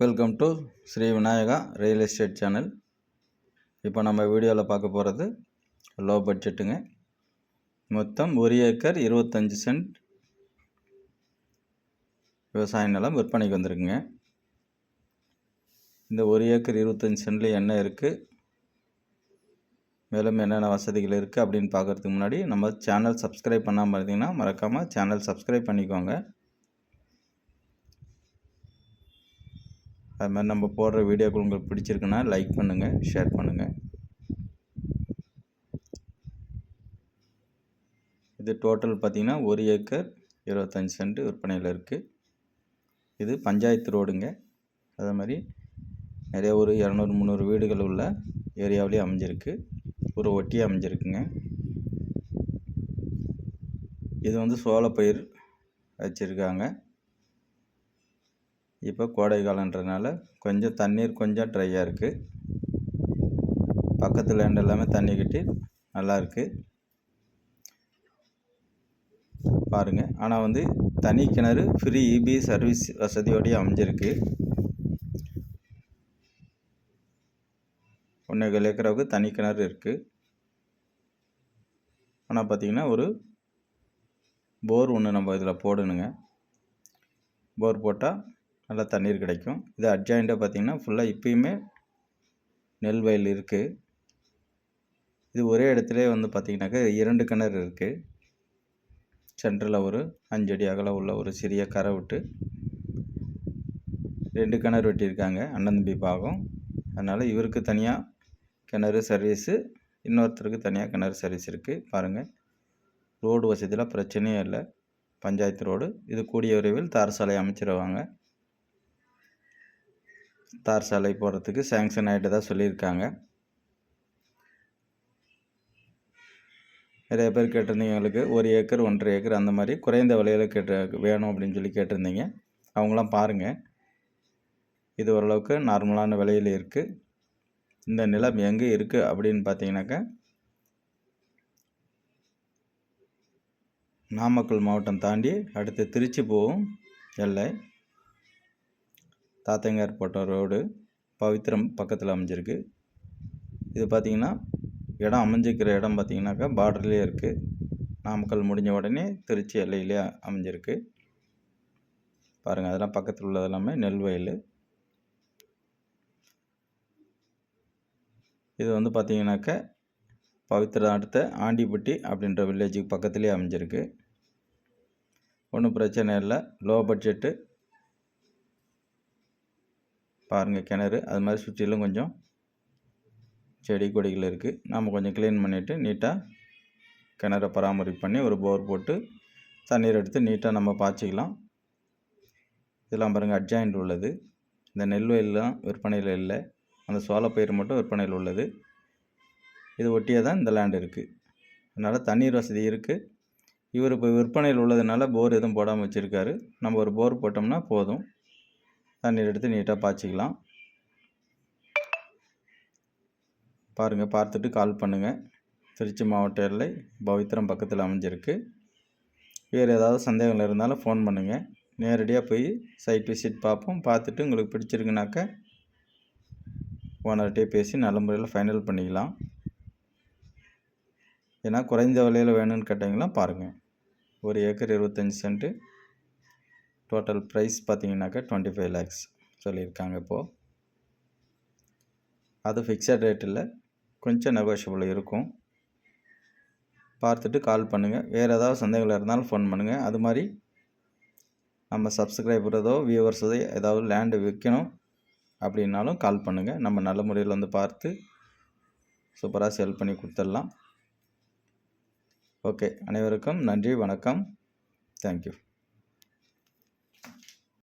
Welcome to Shri Vinayaka real estate channel இப்போ நம்ம வீடியோவில் பார்க்க போகிறது லோ பட்ஜெட்டுங்க மொத்தம் ஒரு ஏக்கர் இருபத்தஞ்சி சென்ட் விவசாய நிலம் விற்பனைக்கு வந்திருக்குங்க. இந்த ஒரு ஏக்கர் இருபத்தஞ்சி சென்டில் என்ன இருக்குது மேலும் என்னென்ன வசதிகள் இருக்குது அப்படின்னு பார்க்குறதுக்கு முன்னாடி நம்ம சேனல் சப்ஸ்கிரைப் பண்ணாமல் இருந்தீங்கன்னா மறக்காமல் சேனல் சப்ஸ்கிரைப் பண்ணிக்கோங்க. அது மாதிரி நம்ம போடுற வீடியோக்கள் உங்களுக்கு பிடிச்சிருக்குன்னா லைக் பண்ணுங்கள் ஷேர் பண்ணுங்கள் இது டோட்டல் பார்த்திங்கன்னா ஒரு ஏக்கர் இருபத்தஞ்சி சென்ட் விற்பனையில் இருக்குது இது பஞ்சாயத்து ரோடுங்க. அதே மாதிரி நிறைய ஒரு இரநூறு முந்நூறு வீடுகள் உள்ள ஏரியாவிலே அமைஞ்சிருக்கு. ஒரு ஒட்டி அமைஞ்சிருக்குங்க. இது வந்து சோளப்பயிர் வச்சுருக்காங்க. இப்போ கோடை காலன்றதுனால கொஞ்சம் தண்ணீர் கொஞ்சம் ட்ரையாக இருக்குது பக்கத்து லேண்ட் எல்லாமே தண்ணி கட்டி நல்லா இருக்குது பாருங்கள் ஆனால் வந்து தனி கிணறு ஃப்ரீ இபி சர்வீஸ் வசதியோடய அமைஞ்சிருக்கு. ஒன்றே ஏக்கராவுக்கு தனி கிணறு இருக்குது ஆனால் பார்த்திங்கன்னா ஒரு போர் ஒன்று நம்ம இதில் போடணுங்க. போர் போட்டால் நல்லா தண்ணீர் கிடைக்கும். இது அட்ஜாயிண்ட்டாக பார்த்திங்கன்னா ஃபுல்லாக இப்போயுமே நெல் வயல் இருக்குது இது ஒரே இடத்துல வந்து பார்த்திங்கனாக்கா இரண்டு கிணறு இருக்குது சென்ட்ரில் ஒரு அஞ்சடி அகலம் உள்ள ஒரு சிறிய கரை விட்டு ரெண்டு கிணறு வெட்டியிருக்காங்க. அண்ணன் தம்பி பாகம் அதனால் இவருக்கு தனியாக கிணறு சர்வீஸு இன்னொருத்தருக்கு தனியாக கிணறு சர்வீஸ் இருக்குது பாருங்கள் ரோடு வசதியெலாம் பிரச்சனையே இல்லை. பஞ்சாயத்து ரோடு. இது கூடிய விரைவில் தார் சாலை அமைச்சிருவாங்க. தார் சாலை போகிறதுக்கு சேங்ஷன் ஆகிட்டு தான் சொல்லியிருக்காங்க. நிறைய பேர் கேட்டிருந்தீங்க எங்களுக்கு ஒரு ஏக்கர் ஒன்றரை ஏக்கர் அந்த மாதிரி குறைந்த விலையில் கேட்டு வேணும் அப்படின்னு சொல்லி கேட்டிருந்தீங்க. அவங்களாம் பாருங்கள் இது ஓரளவுக்கு நார்மலான விலையில் இருக்குது இந்த நிலம் எங்கே இருக்குது அப்படின்னு பார்த்தீங்கன்னாக்கா நாமக்கல் மாவட்டம் தாண்டி அடுத்து திருச்சி போகும் எல்லை. தாத்தங்கார் போட்ட ரோடு பவித்திரம் பக்கத்தில் அமைஞ்சிருக்கு. இது பார்த்திங்கன்னா இடம் அமைஞ்சிக்கிற இடம் பார்த்திங்கனாக்கா பார்டர்லேயே இருக்குது நாமக்கல் முடிஞ்ச உடனே திருச்சி எல்லையிலே அமைஞ்சிருக்கு. பாருங்கள் அதெல்லாம் பக்கத்தில் உள்ளது எல்லாமே நெல் வயல். இது வந்து பார்த்திங்கனாக்கா பவித்திரம் அடுத்த ஆண்டிப்பட்டி அப்படின்ற வில்லேஜுக்கு பக்கத்துலேயே அமைஞ்சிருக்கு. ஒன்றும் பிரச்சனை இல்லை. லோ பட்ஜெட்டு பாருங்கள் கிணறு அது மாதிரி சுற்றிலும் கொஞ்சம் செடி கொடிகள் இருக்குது நாம் கொஞ்சம் க்ளீன் பண்ணிவிட்டு நீட்டாக கிணறை பராமரிப்பு பண்ணி ஒரு போர் போட்டு தண்ணீர் எடுத்து நீட்டாக நம்ம பாய்ச்சிக்கலாம். இதெல்லாம் பாருங்கள் அட்ஜாயிண்ட் உள்ளது. இந்த நெல் வயல்லாம் விற்பனையில் இல்லை. அந்த சோளப்பயிர் மட்டும் விற்பனையில் உள்ளது. இது ஒட்டியே தான் இந்த லேண்ட் இருக்குது அதனால் தண்ணீர் வசதி இருக்குது இவர் இப்போ விற்பனையில் உள்ளதுனால போர் எதுவும் போடாமல் வச்சுருக்காரு. நம்ம ஒரு போர் போட்டோம்னா போதும். தண்ணீர் எடுத்து நீட்டாக பாய்ச்சிக்கலாம். பாருங்கள் பார்த்துட்டு கால் பண்ணுங்கள் திருச்சி மாவட்ட எல்லை பவித்திரம் பக்கத்தில் அமைஞ்சிருக்கு. வேறு ஏதாவது சந்தேகங்கள் இருந்தாலும் ஃபோன் பண்ணுங்கள் நேரடியாக போய் சைட் விசிட் பார்ப்போம். பார்த்துட்டு உங்களுக்கு பிடிச்சிருக்குனாக்க ஓனர்கிட்டே பேசி நல்ல முறையில் ஃபைனல் பண்ணிக்கலாம். ஏன்னா குறைந்த விலையில் வேணும்னு கேட்டிங்கன்னா பாருங்கள் ஒரு ஏக்கர் இருபத்தஞ்சி சென்ட்டு டோட்டல் ப்ரைஸ் பார்த்தீங்கன்னாக்கா டுவெண்ட்டி ஃபைவ் லேக்ஸ் சொல்லியிருக்காங்க இப்போது அது ஃபிக்ஸட் ரேட்டில் கொஞ்சம் நெகோஷியபிள் இருக்கும். பார்த்துட்டு கால் பண்ணுங்கள் வேறு ஏதாவது சந்தேகங்கள் இருந்தாலும் ஃபோன் பண்ணுங்கள் அது மாதிரி நம்ம சப்ஸ்கிரைபரதோ வியூவர்ஸோ ஏதாவது லேண்டு விற்கணும் அப்படின்னாலும் கால் பண்ணுங்கள் நம்ம நல்ல முறையில் வந்து பார்த்து சூப்பராக சேல் பண்ணி கொடுத்துடலாம். ஓகே அனைவருக்கும் நன்றி வணக்கம். தேங்க்யூ